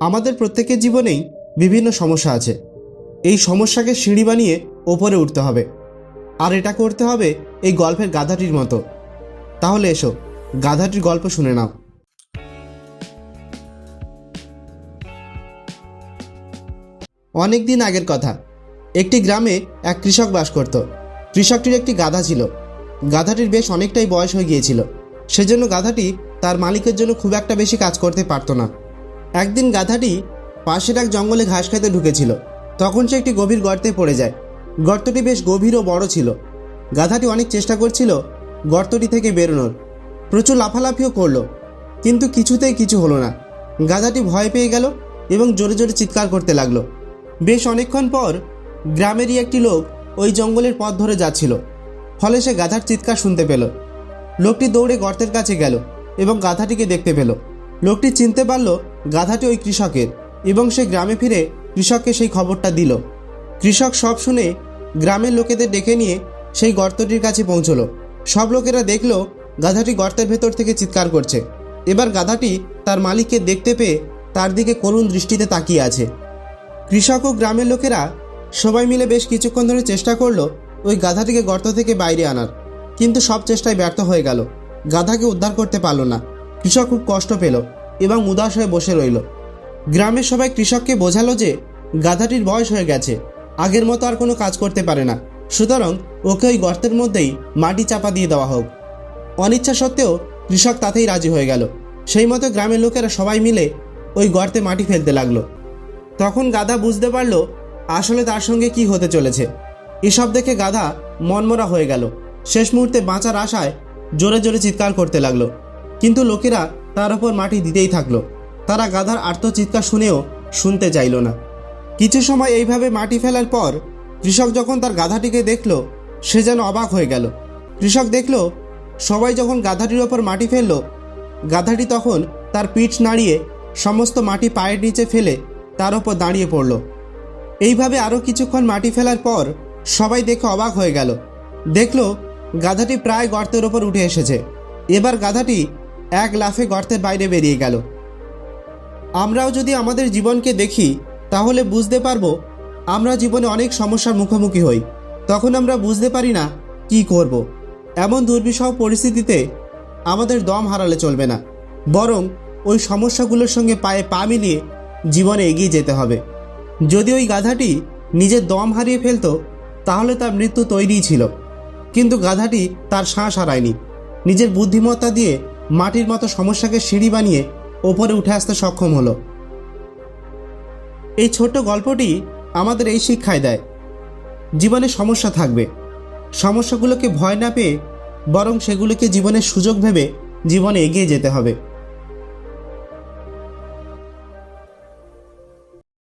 আমাদের প্রত্যেকের জীবনেই বিভিন্ন সমস্যা আছে। এই সমস্যাকে সিঁড়ি বানিয়ে ওপরে উঠতে হবে। আর এটা করতে হবে এই গল্পের গাধাটির মতো। তাহলে এসো, গাধাটির গল্প শুনে নাও। অনেক দিন আগের কথা, একটি গ্রামে এক কৃষক বাস করত। কৃষকটির একটি গাধা ছিল। গাধাটির বেশ অনেকটাই বয়স হয়ে গিয়েছিল। সেজন্য গাধাটি তার মালিকের জন্য খুব একটা বেশি কাজ করতে পারতো না। একদিন গাধাটি পাশের এক জঙ্গলে ঘাস খেতে ঢুকেছিল। তখন সে একটি গভীর গর্তে পড়ে যায়। গর্তটি বেশ গভীর ও বড় ছিল। গাধাটি অনেক চেষ্টা করছিল গর্তটি থেকে বেরোনোর। প্রচুর লাফালাফিও করল, কিন্তু কিছুতেই কিছু হলো না। গাধাটি ভয় পেয়ে গেল এবং জোরে জোরে চিৎকার করতে লাগল। বেশ অনেকক্ষণ পর গ্রামেরই একটি লোক ওই জঙ্গলের পথ ধরে যাচ্ছিল, ফলে সে গাধার চিৎকার শুনতে পেল। লোকটি দৌড়ে গর্তের কাছে গেল এবং গাধাটিকে দেখতে পেল। লোকটি চিনতে পারল গাধাটি ওই কৃষকের এবং সে গ্রামে ফিরে কৃষককে সেই খবরটা দিল। কৃষক সব শুনে গ্রামের লোকেদের ডেকে নিয়ে সেই গর্তটির কাছে পৌঁছলো। সব লোকেরা দেখল গাধাটি গর্তের ভেতর থেকে চিৎকার করছে। এবার গাধাটি তার মালিককে দেখতে পেয়ে তার দিকে করুণ দৃষ্টিতে তাকিয়ে আছে। কৃষক ও গ্রামের লোকেরা সবাই মিলে বেশ কিছুক্ষণ ধরে চেষ্টা করল ওই গাধাটিকে গর্ত থেকে বাইরে আনার। কিন্তু সব চেষ্টায় ব্যর্থ হয়ে গেল। গাধাকে উদ্ধার করতে পারল না। কৃষক খুব কষ্ট পেল। এবং উদাস হয়ে বসে রইল। গ্রামের সবাই কৃষককে বোঝালো যে গাধাটির বয়স হয়ে গেছে। আগের মতো আর কোনো কাজ করতে পারে না। সুতরাং ওকে ওই গর্তের মধ্যেই মাটি চাপা দিয়ে দেওয়া হোক। অনিচ্ছা সত্ত্বেও কৃষক তাতেই রাজি হয়ে গেল। সেই মতো গ্রামের লোকেরা সবাই মিলে ওই গর্তে মাটি ফেলতে লাগল। তখন গাধা বুঝতে পারল আসলে তার সঙ্গে কি হতে চলেছে। এসব দেখে গাধা মনমরা হয়ে গেল। শেষ মুহূর্তে বাঁচার আশায় জোরে জোরে চিৎকার করতে লাগল। কিন্তু লোকেরা তার ওপর মাটি দিতেই থাকল। তারা গাধার আর্তচিৎকার শুনেও শুনতে চাইল না। কিছু সময় এইভাবে মাটি ফেলার পর কৃষক যখন তার গাধাটিকে দেখল, সে যেন অবাক হয়ে গেল। কৃষক দেখল, সবাই যখন গাধাটির ওপর মাটি ফেলল, গাধাটি তখন তার পিঠ নাড়িয়ে সমস্ত মাটি পায়ের নিচে ফেলে তার ওপর দাঁড়িয়ে পড়ল। এইভাবে আরও কিছুক্ষণ মাটি ফেলার পর সবাই দেখে অবাক হয়ে গেল। দেখল, গাধাটি প্রায় গর্তের ওপর উঠে এসেছে। এবার গাধাটি এক লাফে গর্তের বাইরে বেরিয়ে গেল। আমরাও যদি আমাদের জীবনকে দেখি, তাহলে বুঝতে পারব, আমরা জীবনে অনেক সমস্যার মুখোমুখি হই। তখন আমরা বুঝতে পারি না, কি করব। এমন দুর্বিষহ পরিস্থিতিতে আমাদের দম হারালে চলবে না। বরং ওই সমস্যাগুলোর সঙ্গে পায়ে পা মিলিয়ে জীবনে এগিয়ে যেতে হবে। যদি ওই গাধাটি নিজের দম হারিয়ে ফেলতো, তাহলে তার মৃত্যু তৈরিই ছিল। কিন্তু গাধাটি তার শ্বাস হারায়নি। নিজের বুদ্ধিমত্তা দিয়ে মাটির মতো সমস্যাকে সিঁড়ি বানিয়ে ওপরে উঠে আসতে সক্ষম হলো। এই ছোট্ট গল্পটি আমাদের এই শিক্ষায় দেয়। জীবনে সমস্যা থাকবে। সমস্যাগুলোকে ভয় না পেয়ে বরং সেগুলোকে জীবনের সুযোগ ভেবে জীবনে এগিয়ে যেতে হবে।